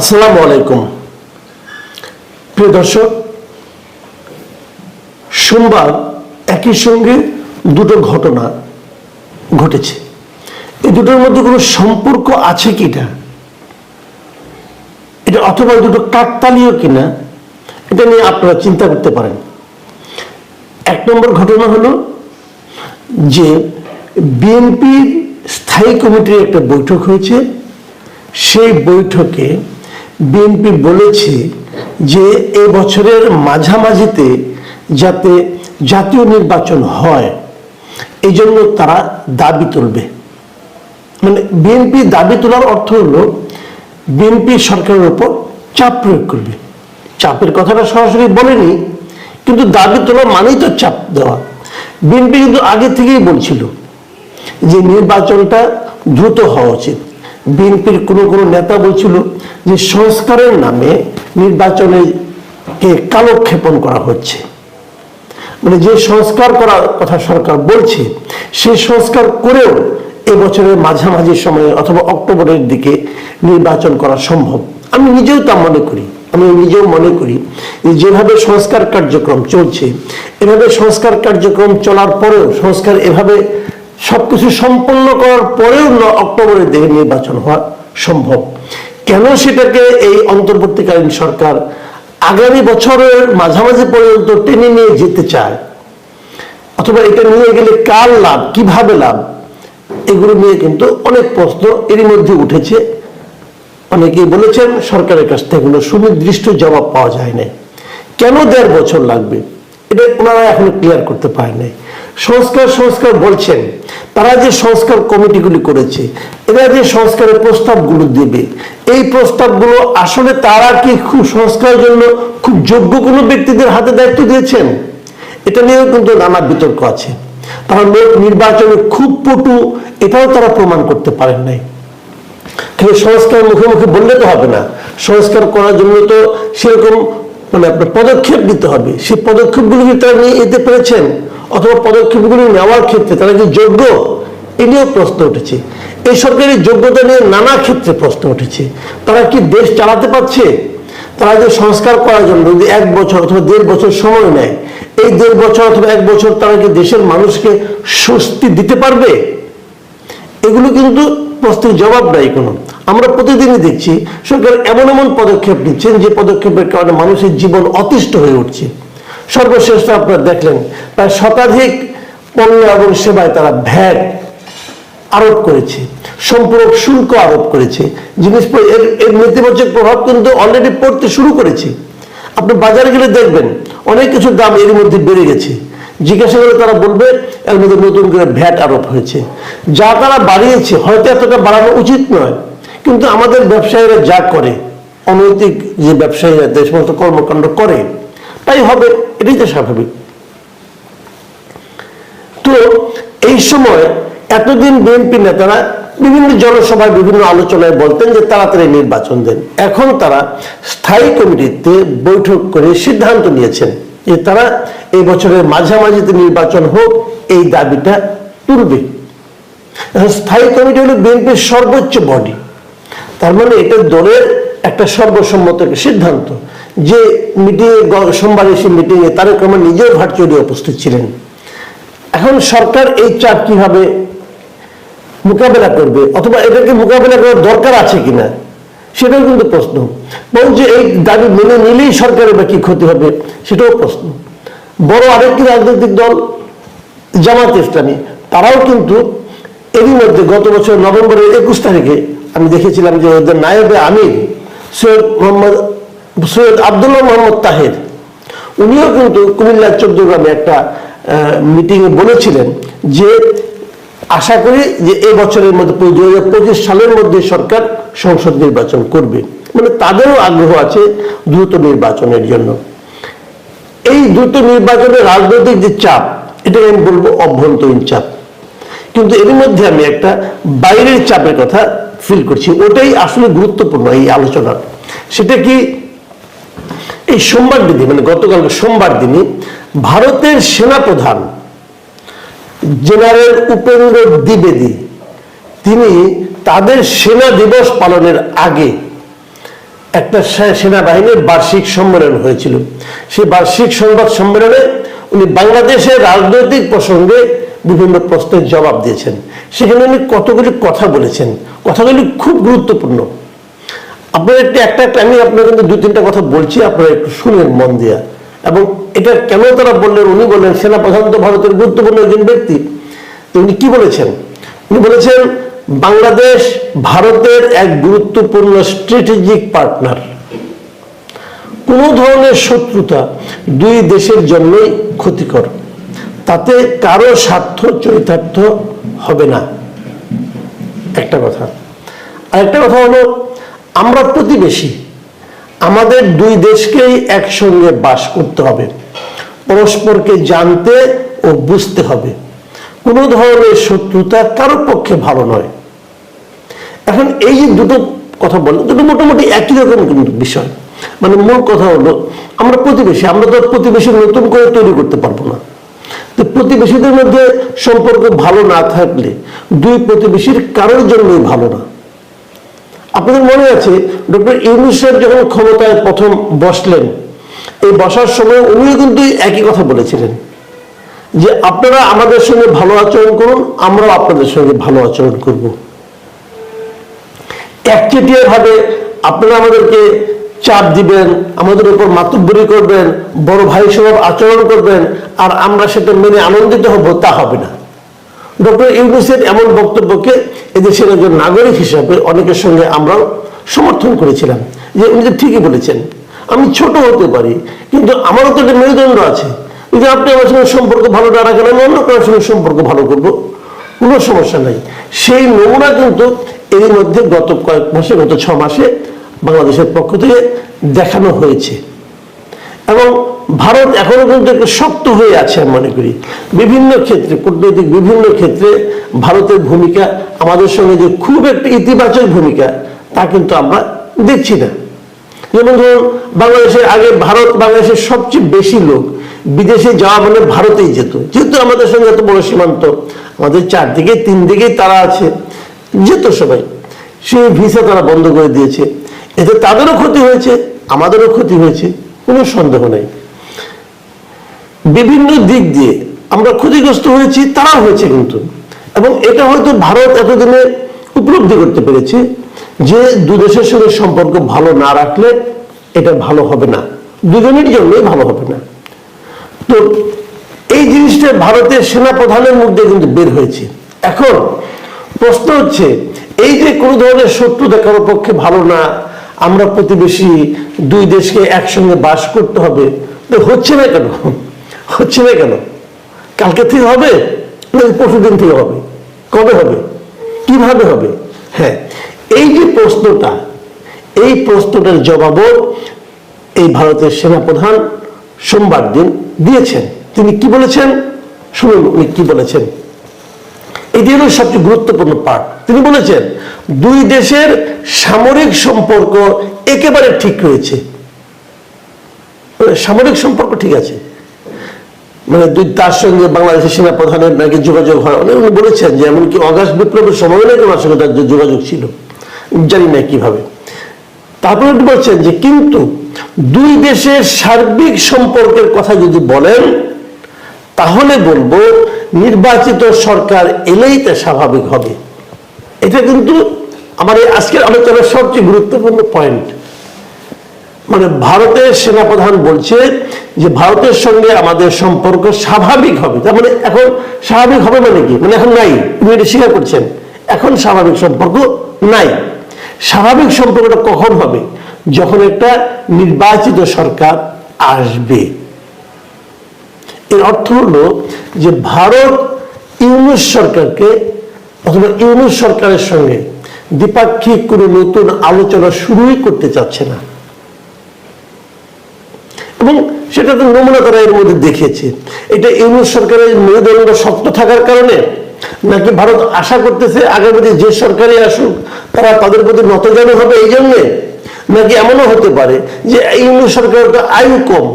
আসসালামু আলাইকুম। প্রিয় দর্শক, সোমবার একই সঙ্গে দুটো ঘটনা ঘটেছে। এই দুটোর মধ্যে কোনো সম্পর্ক আছে কিনা? এটা অথবা দুটো কাকতালীয় কিনা, এটা নিয়ে আপনারা চিন্তা করতে পারেন। এক নম্বর ঘটনা হলো যে বিএনপির স্থায়ী কমিটির একটা বৈঠক হয়েছে। সেই বৈঠকে বিএনপি বলেছে যে এ বছরের মাঝামাঝিতে যাতে জাতীয় নির্বাচন হয়, এই জন্য তারা দাবি তুলবে। মানে বিএনপি দাবি তোলার অর্থ হলো, বিএনপি সরকারের উপর চাপ প্রয়োগ করবে। চাপের কথাটা সরাসরি বলেনি, কিন্তু দাবি তোলা মানেই তো চাপ দেওয়া। বিএনপি কিন্তু আগে থেকেই বলছিল যে নির্বাচনটা দ্রুত হওয়া উচিত। বিএনপির কোনো কোনো নেতা বলছিল যে সংস্কারের নামে নির্বাচনে কে কালক্ষেপণ করা হচ্ছে। মানে যে সংস্কার করার কথা সরকার বলছে, সেই সংস্কার করেও এবছরের মাঝামাঝি সময়ে অথবা অক্টোবরের দিকে নির্বাচন করা সম্ভব। আমি নিজেও তা মনে করি। আমি নিজেও মনে করি যেভাবে সংস্কার কার্যক্রম চলছে, এভাবে সংস্কার কার্যক্রম চলার পরেও সংস্কার এভাবে সবকিছু সম্পন্ন করার পরেও অক্টোবরের দিকে নির্বাচন হওয়া সম্ভব। কেন সেটাকে এই অন্তর্বর্তীকালীন সরকার আগামী বছরের মাঝামাঝি পর্যন্ত টেনে নিয়ে যেতে চায়? অথবা এটা নিয়ে গেলে কার লাভ? কীভাবে লাভ? এগুলো নিয়ে কিন্তু অনেক প্রশ্ন এরই মধ্যে উঠেছে। অনেকেই বলেছেন, সরকারের কাছ থেকে কোনো সুনির্দিষ্ট জবাব পাওয়া যায় না কেন দেড় বছর লাগবে? এটা ওনারা এখনও ক্লিয়ার করতে পারে নাই। সংস্কার সংস্কার বলছেন, তারা যে সংস্কার কমিটিগুলি করেছে, এরা যে সংস্কারের প্রস্তাবগুলো দেবে, এই প্রস্তাবগুলো আসলে তারা কি খুব সংস্কারের জন্য খুব যোগ্য কোনো ব্যক্তিদের হাতে দায়িত্ব দিয়েছেন? এটা নিয়েও কিন্তু নানা বিতর্ক আছে। তারা লোক নির্বাচনে খুব পটু, এটাও তারা প্রমাণ করতে পারেন নাই। কিন্তু সংস্কার মুখে মুখে বললে তো হবে না। সংস্কার করার জন্য তো সেরকম মানে আপনার পদক্ষেপ নিতে হবে। সেই পদক্ষেপগুলো কি তারা নিয়ে এতে পেরেছেন? অথবা পদক্ষেপগুলি নেওয়ার ক্ষেত্রে তারা কি যোগ্য? এ নিয়েও প্রশ্ন উঠেছে। এই সরকারের যোগ্যতা নিয়ে নানা ক্ষেত্রে প্রশ্ন উঠেছে। তারা কি দেশ চালাতে পারছে? তারা যে সংস্কার করার জন্য যদি এক বছর অথবা দেড় বছর সময় নেয়, এই দেড় বছর অথবা এক বছর তারা কি দেশের মানুষকে স্বস্তি দিতে পারবে? এগুলো কিন্তু প্রশ্নের জবাব নাই কোনো। আমরা প্রতিদিনই দেখছি, সরকার এমন এমন পদক্ষেপ নিচ্ছেন যে পদক্ষেপের কারণে মানুষের জীবন অতিষ্ঠ হয়ে উঠছে। সর্বশেষ আপনারা দেখলেন, প্রায় শতাধিক পণ্য এবং সেবায় তারা ভ্যাট আরোপ করেছে, সম্পূরক শুল্ক আরোপ করেছে। জিনিস এর এর নেতিবাচক প্রভাব কিন্তু অলরেডি পড়তে শুরু করেছে। আপনি বাজারে গেলে দেখবেন, অনেক কিছুর দাম এর মধ্যে বেড়ে গেছে। জিজ্ঞাসা করে তারা বলবে, এর মধ্যে নতুন করে ভ্যাট আরোপ হয়েছে। যা তারা বাড়িয়েছে, হয়তো এতটা বাড়ানো উচিত নয়। কিন্তু আমাদের ব্যবসায়ীরা যা করে, অনৈতিক যে ব্যবসায়ীরা যে সমস্ত কর্মকাণ্ড করে, তাই হবে, এটাই তো স্বাভাবিক। তো এই সময় এতদিন বিএনপি নেতারা বিভিন্ন জনসভায় বিভিন্ন আলোচনায় বলতেন যে তাড়াতাড়ি নির্বাচন দেন। এখন তারা স্থায়ী কমিটিতে বৈঠক করে সিদ্ধান্ত নিয়েছেন। যে তারা এই বছরের মাঝামাঝিতে নির্বাচন হোক, এই দাবিটা তুলবে। স্থায়ী কমিটি হলো বিএনপির সর্বোচ্চ বডি। তার মানে এটা দলের একটা সর্বসম্মত সিদ্ধান্ত। যে মিটিংয়ে, সোমবার এসে মিটিংয়ে তারেক রহমান নিজেও ভার্চুয়ালি উপস্থিত ছিলেন। এখন সরকার এই চাপ কীভাবে মোকাবেলা করবে? অথবা এটাকে মোকাবেলা করার দরকার আছে কিনা? সেটাও কিন্তু প্রশ্ন। বরং যে এই দাবি মেনে নিলেই সরকারের বা কি ক্ষতি হবে, সেটাও প্রশ্ন। বড় আরেকটি রাজনৈতিক দল, জামাত ইসলামী, তারাও কিন্তু এরই মধ্যে গত বছর নভেম্বরের একুশ তারিখে আমি দেখেছিলাম যে ওদের নায়েবে আমির সৈয়দ মোহাম্মদ, সৈয়দ আবদুল্লাহ মোহাম্মদ তাহের, উনিও কিন্তু কুমিল্লার চৌদ্দগ্রামে একটা মিটিংয়ে বলেছিলেন যে আশা করি যে এই বছরের মধ্যে দুই হাজার পঁচিশ সালের মধ্যে সরকার সংসদ নির্বাচন করবে। মানে তাদেরও আগ্রহ আছে দ্রুত নির্বাচনের জন্য। এই দ্রুত নির্বাচনের রাজনৈতিক যে চাপ এটা আমি বলব অভ্যন্তরীণ চাপ। কিন্তু এর মধ্যে আমি একটা বাইরের চাপের কথা ফিল করছি। ওটাই আসলে গুরুত্বপূর্ণ এই আলোচনার সেটা কি? এই সোমবার দিনে মানে গতকাল সোমবার দিনে ভারতের সেনাপ্রধান জেনারেল উপেন্দ্র দ্বিবেদী। তিনি তাদের সেনা দিবস পালনের আগে একটা সেনাবাহিনীর বার্ষিক সম্মেলন হয়েছিল। সেই বার্ষিক সংবাদ সম্মেলনে উনি বাংলাদেশের রাজনৈতিক প্রসঙ্গে বিভিন্ন প্রশ্নের জবাব দিয়েছেন। সেখানে উনি কতগুলি কথা বলেছেন। কথাগুলি খুব গুরুত্বপূর্ণ। আপনার একটি একটা একটা আমি আপনার কিন্তু দু তিনটা কথা বলছি, আপনারা একটু শুনেন মন দিয়া। এবং এটা কেন তারা বললেন, উনি বললেন সেনাপ্রধান তো ভারতের গুরুত্বপূর্ণ একজন ব্যক্তি। তো উনি কি বলেছেন? উনি বলেছেন, বাংলাদেশ ভারতের এক গুরুত্বপূর্ণ স্ট্র্যাটেজিক পার্টনার কোনো ধরনের শত্রুতা দুই দেশের জন্যই ক্ষতিকর। তাতে কারও স্বার্থ চরিতার্থ হবে না। একটা কথা। আরেকটা কথা হলো, আমরা প্রতিবেশী। আমাদের দুই দেশকেই একসঙ্গে বাস করতে হবে। পরস্পরকে জানতে ও বুঝতে হবে। কোনো ধরনের শত্রুতা কারও পক্ষে ভালো নয়। এখন এই যে দুটো কথা বললাম দুটো মোটামুটি একই রকম কিন্তু বিষয়। মানে মূল কথা হলো, আমরা প্রতিবেশী, আমরা তো প্রতিবেশী নতুন করে তৈরি করতে পারব না। তো প্রতিবেশীদের মধ্যে সম্পর্ক ভালো না থাকলে দুই প্রতিবেশীর কারোর জন্যই ভালো না। আপনাদের মনে আছে, ডক্টর ইউনুস সাহেব যখন ক্ষমতায় প্রথম বসলেন, এই বসার সময় উনিও কিন্তু একই কথা বলেছিলেন যে, আপনারা আমাদের সঙ্গে ভালো আচরণ করুন, আমরাও আপনাদের সঙ্গে ভালো আচরণ করব। একচেটিয়া ভাবে আপনারা আমাদেরকে চাপ দিবেন, আমাদের উপর মাতব্বরি করবেন, বড় ভাই স্বভাব আচরণ করবেন, আর আমরা সেটা মেনে আনন্দিত হব, তা হবে না। ডক্টর ইউনুসের এমন বক্তব্যকে এদেশের একজন নাগরিক হিসাবে অনেকের সঙ্গে আমরাও সমর্থন করেছিলাম, যে উনি যে ঠিকই বলেছেন। আমি ছোট হতে পারি, কিন্তু আমারও তো একটা মেরুদণ্ড আছে। যদি আপনি আমার সঙ্গে সম্পর্ক ভালো না রাখেন, আমি অন্য কারোর সঙ্গে সম্পর্ক ভালো করব, কোনো সমস্যা নাই। সেই নমুনা কিন্তু এর মধ্যে গত কয়েক মাসে, গত ছ মাসে বাংলাদেশের পক্ষ থেকে দেখানো হয়েছে। এবং ভারত এখনও কিন্তু একটু শক্ত হয়ে আছে আমি মনে করি। বিভিন্ন ক্ষেত্রে, কূটনৈতিক বিভিন্ন ক্ষেত্রে ভারতের ভূমিকা, আমাদের সঙ্গে যে খুব একটা ইতিবাচক ভূমিকা, তা কিন্তু আমরা দেখছি না। যেমন ধরুন, বাংলাদেশের আগে ভারত বাংলাদেশের সবচেয়ে বেশি লোক বিদেশে যাওয়া মানে ভারতেই যেত। যেহেতু আমাদের সঙ্গে এত বড় সীমান্ত, আমাদের চারদিকে তিন দিকেই তারা আছে, যেত সবাই। সেই ভিসা তারা বন্ধ করে দিয়েছে। এতে তাদেরও ক্ষতি হয়েছে, আমাদেরও ক্ষতি হয়েছে, কোনো সন্দেহ নেই। বিভিন্ন দিক দিয়ে আমরা ক্ষতিগ্রস্ত হয়েছি তারা হয়েছে কিন্তু। এবং এটা হয়তো ভারত এতদিনে উপলব্ধি করতে পেরেছে যে দু দেশের সঙ্গে সম্পর্ক ভালো না রাখলে এটা ভালো হবে না। দুজনের জন্যই ভালো হবে না। তো এই জিনিসটা ভারতের সেনা প্রধানের মধ্যে কিন্তু বের হয়েছে। এখন প্রশ্ন হচ্ছে, এই যে কোনো ধরনের শত্রুতা কারোর পক্ষে ভালো না, আমরা প্রতিবেশী দুই দেশকে একসঙ্গে বাস করতে হবে হচ্ছে না কেন? হচ্ছে না কেন? কালকে থেকে হবে নাকি পরশু দিন থেকে হবে? কবে হবে? কীভাবে হবে? হ্যাঁ এই যে প্রশ্নটা, এই প্রশ্নটার জবাবও এই ভারতের সেনাপ্রধান সোমবার দিন দিয়েছেন। তিনি কি বলেছেন? শুনুন উনি কি বলেছেন। এটি হলো সবচেয়ে গুরুত্বপূর্ণ পার্ট তিনি বলেছেন, দুই দেশের সামরিক সম্পর্ক একেবারে ঠিক রয়েছে। মানে সামরিক সম্পর্ক ঠিক আছে। মানে দুই তার সঙ্গে বাংলাদেশের সেনা প্রধানের নাকি যোগাযোগ হয়? অনেক উনি বলেছেন যে এমনকি অগাস্ট বিপ্লবের সময় নাকি ওনার সঙ্গে তার যোগাযোগ ছিল। জানি না কীভাবে। তারপরে বলছেন যে কিন্তু দুই দেশের সার্বিক সম্পর্কের কথা যদি বলেন, তাহলে বলব নির্বাচিত সরকার এলেই তা স্বাভাবিক হবে। এটা কিন্তু আমার আজকের আলোচনার সবচেয়ে গুরুত্বপূর্ণ পয়েন্ট মানে ভারতের সেনাপ্রধান বলছে যে ভারতের সঙ্গে আমাদের সম্পর্ক স্বাভাবিক হবে। তার মানে এখন স্বাভাবিক হবে মানে কি? মানে এখন নাই। উনি এটা স্বীকার করছেন। এখন স্বাভাবিক সম্পর্ক নাই। স্বাভাবিক সম্পর্কটা কখন হবে? যখন একটা নির্বাচিত সরকার আসবে। এর অর্থ হলো যে ভারত ইউনুস সরকারকে অথবা ইউনুস সরকারের সঙ্গে দ্বিপাক্ষিক কোনো নতুন আলোচনা শুরুই করতে চাচ্ছে না। এবং সেটা তো নমুনা তারা এর মধ্যে দেখিয়েছে। এটা ইউনুস সরকারের মেরুদণ্ড শক্ত থাকার কারণে নাকি ভারত আশা করতেছে আগামীতে যে সরকারই আসুক, তারা তাদের প্রতি নতজানু হবে এই জন্যে? নাকি এমনও হতে পারে যে ইউনুস সরকারের তো আয়ু কম?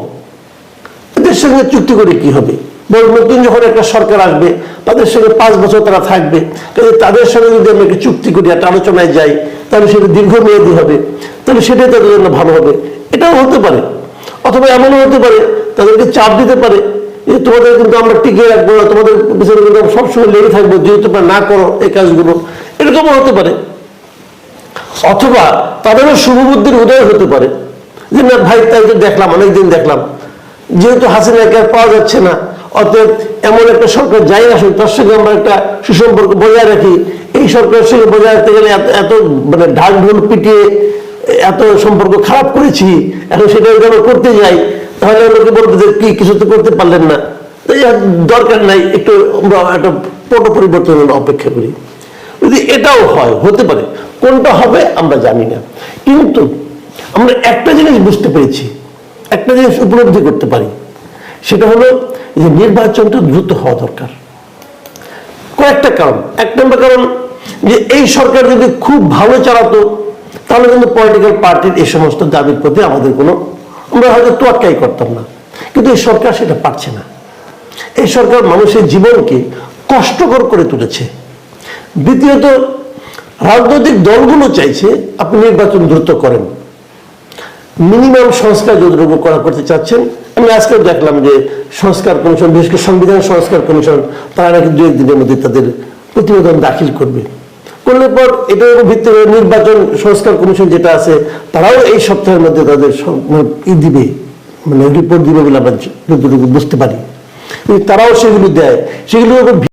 এদের সঙ্গে চুক্তি করে কি হবে? নতুন যখন একটা সরকার আসবে, তাদের সঙ্গে পাঁচ বছর তারা থাকবে। কিন্তু তাদের সঙ্গে যদি আমরা একটা চুক্তি করি, একটা আলোচনায় যাই, তাহলে সেটা দীর্ঘমেয়াদী হবে। তাহলে সেটাই তাদের জন্য ভালো হবে। এটাও হতে পারে। অথবা এমনও হতে পারে, তাদেরকে চাপ দিতে পারে যে তোমাদের কিন্তু আমরা টিকে রাখব না, তোমাদের পিছনে কিন্তু সবসময় লেগে থাকব যদি তোমরা না করো এই কাজগুলো। এরকমও হতে পারে। অথবা তাদেরও শুভবুদ্ধির উদয় হতে পারে। যে না, ভাই, তাই দেখলাম, অনেকদিন দেখলাম। যেহেতু হাসিনাকে আর পাওয়া যাচ্ছে না, অতএব এমন একটা সরকার যাই আসুন তার সঙ্গে আমরা একটা সুসম্পর্ক বজায় রাখি। এই সরকারের সঙ্গে বজায় রাখতে গেলে এত মানে ঢাক ঢোল পিটিয়ে এত সম্পর্ক খারাপ করেছি, এখন সেটা যদি করতে যাই, তাহলে লোকে বলবে যে কি, কিছু তো করতে পারলেন না। দরকার নাই, একটু আমরা একটা পট পরিবর্তনের অপেক্ষা করি। যদি এটাও হয়, হতে পারে, কোনটা হবে আমরা জানি না। কিন্তু আমরা একটা জিনিস বুঝতে পেরেছি, একটা জিনিস উপলব্ধি করতে পারি, সেটা হলো যে নির্বাচনটা দ্রুত হওয়া দরকার। কয়েকটা কারণ। এক নম্বর কারণ যে এই সরকার যদি খুব ভালো চালাতো তাহলে কিন্তু পলিটিক্যাল পার্টির এই সমস্ত দাবির প্রতি আমাদের কোনো আমরা হয়তো তোয়াক্কাই করতাম না। কিন্তু এই সরকার সেটা পারছে না। এই সরকার মানুষের জীবনকে কষ্টকর করে তুলেছে। দ্বিতীয়ত, রাজনৈতিক দলগুলো চাইছে আপনি নির্বাচন দ্রুত করেন। মিনিমাম সংস্কার যতটুকু করা করতে চাচ্ছেন, আমি আজকেও দেখলাম যে সংস্কার কমিশন, বিশেষ করে সংবিধান সংস্কার কমিশন, তারা নাকি দু একদিনের মধ্যে তাদের প্রতিবেদন দাখিল করবে। করলে পর এটার উপর ভিত্তি করে নির্বাচন সংস্কার কমিশন যেটা আছে, তারাও এই সপ্তাহের মধ্যে তাদের মানে ই দিবে মানে রিপোর্ট দিবে বলে আমরা যতটুকু বুঝতে পারি। তারাও সেগুলো দেয়। সেগুলোর উপর